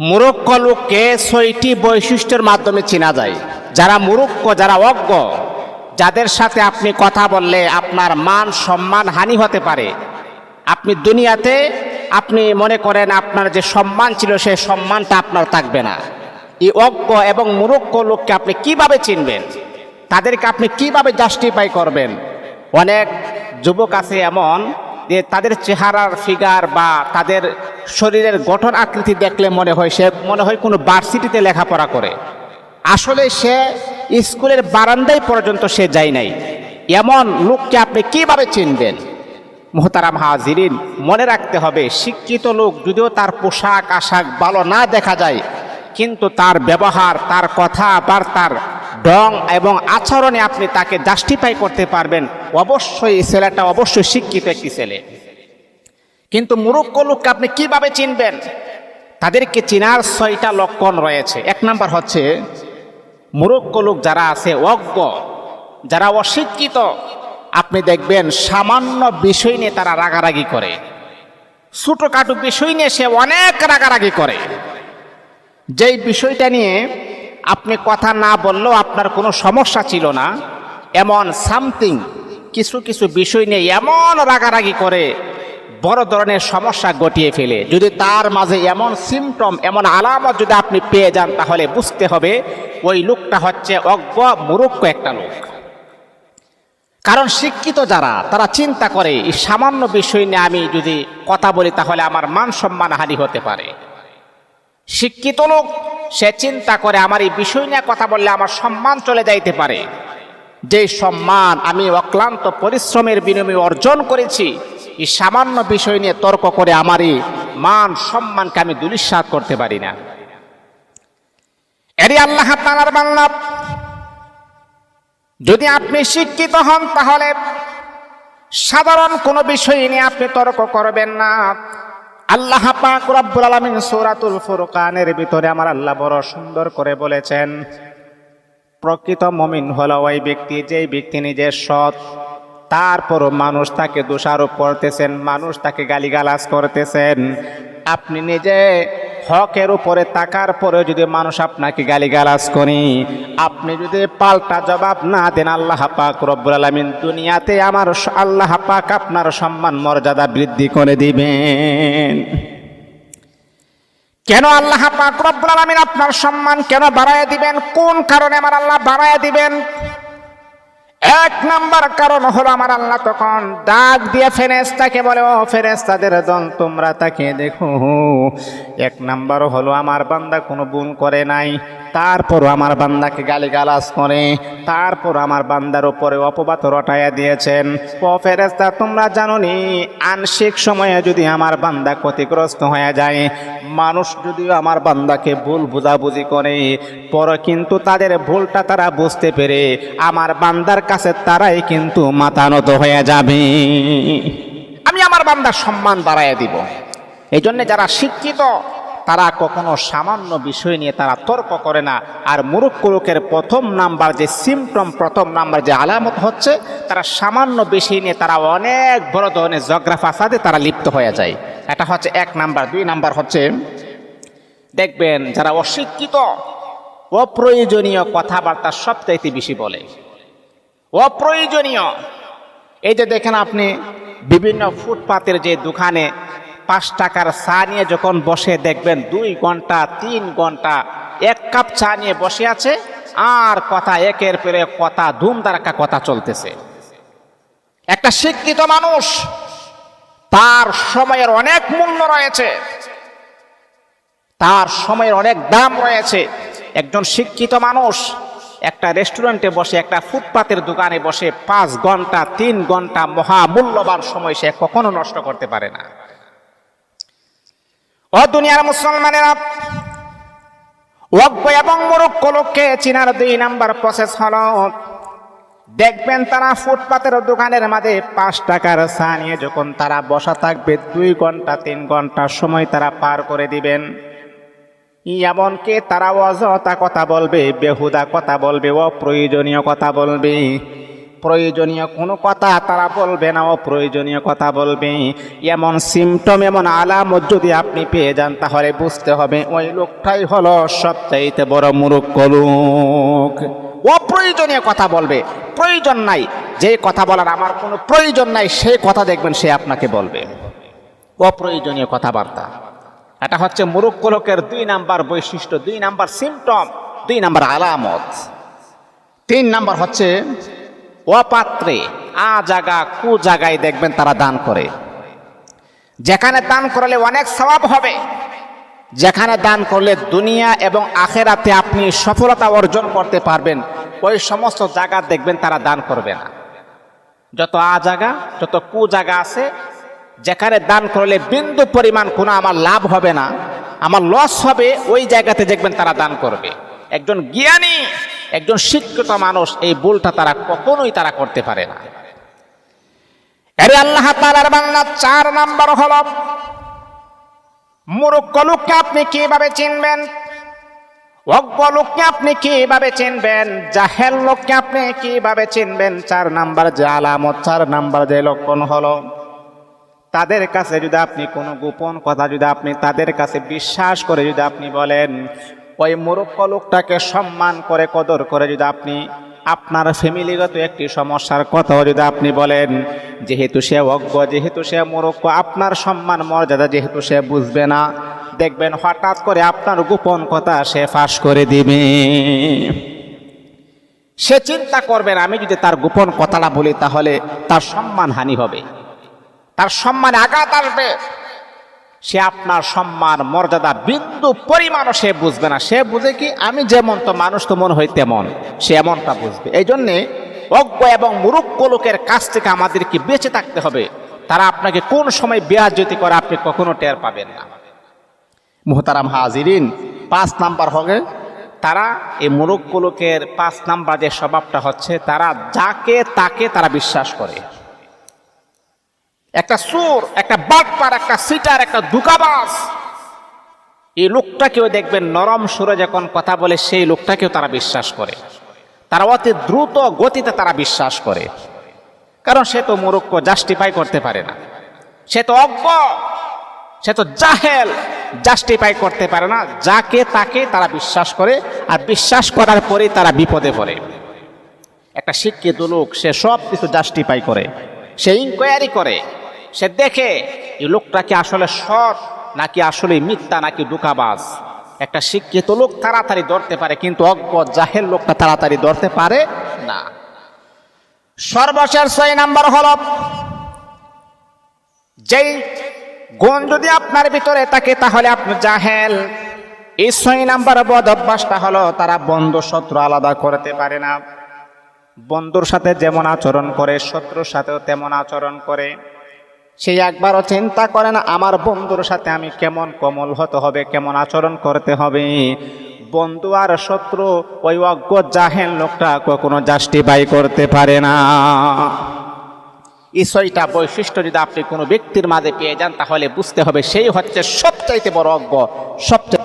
মুরক্ষ লোককে ছয়টি বৈশিষ্ট্যের মাধ্যমে চেনা যায়। যারা মুরক্ষ, যারা অজ্ঞ, যাদের সাথে আপনি কথা বললে আপনার মান, সম্মান, হানি হতে পারে। আপনি দুনিয়াতে, আপনি মনে করেন আপনার যে সম্মান ছিল, সেই সম্মানটা আপনার থাকবে না। এই অজ্ঞ এবং মুরক্ষ লোককে আপনি কীভাবে চিনবেন? তাদেরকে আপনি কীভাবে জাস্টিফাই করবেন? অনেক যুবক আছে এমন যে তাদের চেহারার ফিগার বা তাদের শরীরের গঠন আকৃতি দেখলে মনে হয় সে, মনে হয় কোনো ভার্সিটিতে লেখাপড়া করে। আসলে সে স্কুলের বারান্দায় পর্যন্ত সে যায় নাই। এমন লোককে আপনি কীভাবে চিনবেন? মোহতারাম হাজিরিন, মনে রাখতে হবে, শিক্ষিত লোক যদিও তার পোশাক, আশাক ভালো না দেখা যায়, কিন্তু তার ব্যবহার, তার কথা কথাবার্তার ডং এবং আচরণে আপনি তাকে জাস্টিফাই করতে পারবেন। অবশ্যই ছেলেটা অবশ্যই শিক্ষিত একটি ছেলে। কিন্তু মুরুক্ষ লোককে আপনি কীভাবে চিনবেন? তাদেরকে চেনার ছয়টা লক্ষণ রয়েছে। এক নাম্বার হচ্ছে মুরুক্ষ লোক যারা আছে অজ্ঞ, যারা অশিক্ষিত, আপনি দেখবেন সামান্য বিষয় নিয়ে তারা রাগারাগি করে। ছোটোখাটো বিষয় নিয়ে সে অনেক রাগারাগি করে। যেই বিষয়টা নিয়ে আপনি কথা না বললেও আপনার কোনো সমস্যা ছিল না। এমন সামথিং কিছু কিছু বিষয় নিয়ে এমন রাগারাগি করে বড় ধরনের সমস্যা ঘটিয়ে ফেলে। যদি তার মাঝে এমন সিমটম এমন আলামত যদি আপনি পেয়ে যান, তাহলে বুঝতে হবে ওই লোকটা হচ্ছে অজ্ঞ মুরুক্ষ একটা লোক। কারণ শিক্ষিত যারা, তারা চিন্তা করে, এই সামান্য বিষয় নিয়ে আমি যদি কথা বলি, তাহলে আমার মান সম্মান হানি হতে পারে। শিক্ষিত লোক সে চিন্তা করে আমার এই বিষয় নিয়ে কথা বললে আমার সম্মান চলে যাইতে পারে। যে সম্মান আমি অক্লান্ত পরিশ্রমের বিনিময়ে অর্জন করেছি, এই সামান্য বিষয় নিয়ে তর্ক করে আমার এই মান সম্মানকে আমি দুলিশ্বাস করতে পারি না। এরই আল্লাহ তালার বাংলা যদি আপনি শিক্ষিত হন তাহলে সাধারণ কোনো বিষয় নিয়ে আপনি তর্ক করবেন না। আল্লাহ পাক রব্বুল আলামিন সূরাতুল ফুরকানের ভিতরে আমার আল্লাহ বড় সুন্দর করে বলেছেন, প্রকৃত মমিন হলো ওই ব্যক্তি, যেই ব্যক্তি নিজের সৎ, তারপরও মানুষ তাকে দোষারোপ করতেছেন, মানুষ তাকে গালিগালাজ করতেছেন। আপনি নিজে হকের উপরে তাকার পরে যদি মানুষ আপনাকে গালিগালাজ করে, আপনি যদি পাল্টা জবাব না দেন, আল্লাহ পাক রব্বুল আলামিন দুনিয়াতে আমার আল্লাহ পাক আপনার সম্মান, মর্যাদা বৃদ্ধি করে দিবেন। কেন আল্লাহ পাক রব্বুল আলামিন আপনার সম্মান কেন বাড়ায় দিবেন? কোন কারণে আমার আল্লাহ বাড়ায় দিবেন? এক নাম্বার কারণ হলো আমার আল্লাহ তখন ডাক দিয়ে ফেরেস্তাকে বলে, ও ফেরেস্তাদের দল, তোমরা তাকে দেখো। এক নাম্বার হলো, আমার বান্দা কোনো গুণ করে নাই। তারপর আমার বান্দাকে গালি গালিগালাজ করে তারপর আমার বান্দার উপরে অপবাদ রটাইয়া দিয়েছেন। ও ফেরেস্তা তোমরা জানো নি আংশিক সময়ে যদি আমার বান্দা ক্ষতিগ্রস্ত হয়ে যায়, মানুষ যদিও আমার বান্দাকে ভুল বুঝাবুঝি করে, পরে কিন্তু তাদের ভুলটা তারা বুঝতে পেরে, আমার বান্দার কাছে তারাই কিন্তু মাতানত হয়ে যাবে। আমি আমার বান্দার সম্মান বাড়াইয়া দিব। এই জন্যে যারা শিক্ষিত তারা কখনো সামান্য বিষয় নিয়ে তারা তর্ক করে না। আর মুরুক্ষ লোকের প্রথম নাম্বার যে সিমটম প্রথম নাম্বার যে আলামত হচ্ছে, তারা সামান্য বিষয় নিয়ে তারা অনেক বড় ধরনের জগ্রা ফাসাদে তারা লিপ্ত হয়ে যায়। এটা হচ্ছে এক নাম্বার। দুই নাম্বার হচ্ছে, দেখবেন যারা অশিক্ষিত, অপ্রয়োজনীয় কথাবার্তা সবচাইতে বেশি বলে। অপ্রয়োজনীয়। এই যে দেখেন আপনি, বিভিন্ন ফুটপাতের যে দোকানে পাঁচ টাকার চা নিয়ে যখন বসে দেখবেন দুই ঘণ্টা, তিন ঘণ্টা, এক কাপ চা নিয়ে বসে আছে, আর কথা একের পরে কথা ধুমধারাক্কা কথা চলতেছে। একটা শিক্ষিত মানুষ, তার সময়ের অনেক মূল্য রয়েছে। তার সময়ের অনেক দাম রয়েছে। একজন শিক্ষিত মানুষ, একটা রেস্টুরেন্টে বসে, একটা ফুটপাতের দোকানে বসে, পাঁচ ঘণ্টা, তিন ঘণ্টা মহামূল্যবান সময় সে কখনো নষ্ট করতে পারে না। ও দুনিয়ার মুসলমানেরা অজ্ঞ এবং মরক্ষ লোককে চিনার দুই নাম্বার প্রসেস হলো, দেখবেন তারা ফুটপাতের দোকানের মাঝে পাঁচ টাকার চা নিয়ে যখন তারা বসা থাকবে, দুই ঘণ্টা, তিন ঘণ্টা সময় তারা পার করে দিবেন। এমনকি তারা অযথা কথা বলবে, বেহুদা কথা বলবে, অপ্রয়োজনীয় কথা বলবে। প্রয়োজনীয় কোনো কথা তারা বলবে না, অপ্রয়োজনীয় কথা বলবে। এমন সিমটম এমন আলামত যদি আপনি পেয়ে যান, তাহলে বুঝতে হবে ওই লোকটাই হলো সবচাইতে বড় মুরুক্ষ লোক। অপ্রয়োজনীয় কথা বলবে, প্রয়োজন নাই। যে কথা বলার আমার কোনো প্রয়োজন নাই, সেই কথা দেখবেন সে আপনাকে বলবে। অপ্রয়োজনীয় কথাবার্তা। এটা হচ্ছে মুরুক্ষ লোকের দুই নাম্বার বৈশিষ্ট্য, দুই নাম্বার সিমটম দুই নাম্বার আলামত। তিন নাম্বার হচ্ছে অপাত্রে আ জাগা, কু জায়গায় দেখবেন তারা দান করে। যেখানে দান করলে অনেক স্বভাব হবে। যেখানে দান করলে দুনিয়া এবং আখেরাতে আপনি সফলতা অর্জন করতে পারবেন, ওই সমস্ত জায়গা দেখবেন তারা দান করবে না। যত আ জায়গা যত কু জায়গা আছে, যেখানে দান করলে বিন্দু পরিমাণ কোনো আমার লাভ হবে না, আমার লস হবে, ওই জায়গাতে দেখবেন তারা দান করবে। একজন জ্ঞানী, একজন শিক্ষিত মানুষ, এই ভুলটা তারা কখনোই তারা করতে পারে না। আরে আল্লাহ তালার বাংলা চার নাম্বার হল মুরুক্ষ লোককে আপনি কীভাবে চিনবেন? অজ্ঞ লোককে আপনি কীভাবে চিনবেন? জাহেল লোককে আপনি কীভাবে চিনবেন? চার নাম্বার যে আলামত, চার নাম্বার যে লক্ষণ হলো, তাদের কাছে যদি আপনি কোনো গোপন কথা যদি আপনি তাদের কাছে বিশ্বাস করে যদি আপনি বলেন ওই মূর্খ লোকটাকে সম্মান করে, কদর করে যদি আপনি আপনার ফ্যামিলিগত একটি সমস্যার কথাও যদি আপনি বলেন, যেহেতু সে অজ্ঞ, যেহেতু সে মূর্খ, আপনার সম্মান মর্যাদা যেহেতু সে বুঝবে না, দেখবেন হঠাৎ করে আপনার গোপন কথা সে ফাঁস করে দিবে। সে চিন্তা করবেন আমি যদি তার গোপন কথাটা বলি তাহলে তার সম্মান হানি হবে। তার সম্মানে আঘাত আসবে। সে আপনার সম্মান, মর্যাদা বিন্দু পরিমাণও সে বুঝবে না। সে বুঝে কি, আমি যেমন তো মানুষ তো মনে হয় তেমন। সে এমনটা বুঝবে। এই জন্যে অজ্ঞ এবং মুরুক্ষ লোকের কাছ থেকে আমাদেরকে বেঁচে থাকতে হবে। তারা আপনাকে কোন সময় বেয়াজ্যতি করে আপনি কখনো টের পাবেন না। মোহতারাম হাজিরিন, পাঁচ নাম্বার হবে, তারা এই মুরুক্ষ লোকের পাঁচ নাম্বার যে স্বভাবটা হচ্ছে, তারা যাকে, তাকে তারা বিশ্বাস করে। একটা সুর, একটা বাটপার, একটা সিটার, একটা দুকাবাস এই লোকটাকেও দেখবেন নরম সুরে যখন কথা বলে, সেই লোকটাকেও তারা বিশ্বাস করে। তারা অতি দ্রুত গতিতে তারা বিশ্বাস করে। কারণ সে তো মুরুক্ষ জাস্টিফাই করতে পারে না। সে তো অজ্ঞ, সে তো জাহেল জাস্টিফাই করতে পারে না। যাকে তাকে তারা বিশ্বাস করে, আর বিশ্বাস করার পরেই তারা বিপদে পড়ে। একটা শিক্ষিত লোক, সে সব কিছু জাস্টিফাই করে। সে ইনকোয়ারি করে। সে দেখে এই লোকটা কি আসলে সৎ, নাকি আসলে মিথ্যা, নাকি দুকাবাজ একটা শিক্ষিত লোক তাড়াতাড়ি ধরতে পারে, কিন্তু অজ্ঞ জাহের লোকটা তাড়াতাড়ি ধরতে পারে না। সর্বশেষ ছয় নাম্বার হল, যেই গুণ যদি আপনার ভিতরে থাকে, তাহলে আপনি জাহেল। এই ছয় নাম্বার বদ অভ্যাসটা হলো, তারা বন্ধু শত্রু আলাদা করতে পারে না। বন্ধুর সাথে যেমন আচরণ করে, শত্রুর সাথেও তেমন আচরণ করে। সেই একবারও চিন্তা করে না, আমার বন্ধুর সাথে আমি কেমন কমল হতে হবে, কেমন আচরণ করতে হবে? বন্ধু আর শত্রু, ওই অজ্ঞ জাহেন লোকটা কখনো জাস্টিফাই করতে পারে না। এই বৈশিষ্ট্য যদি আপনি কোনো ব্যক্তির মাঝে পেয়ে যান, তাহলে বুঝতে হবে সেই হচ্ছে সবচাইতে বড় অজ্ঞ, সবচেয়ে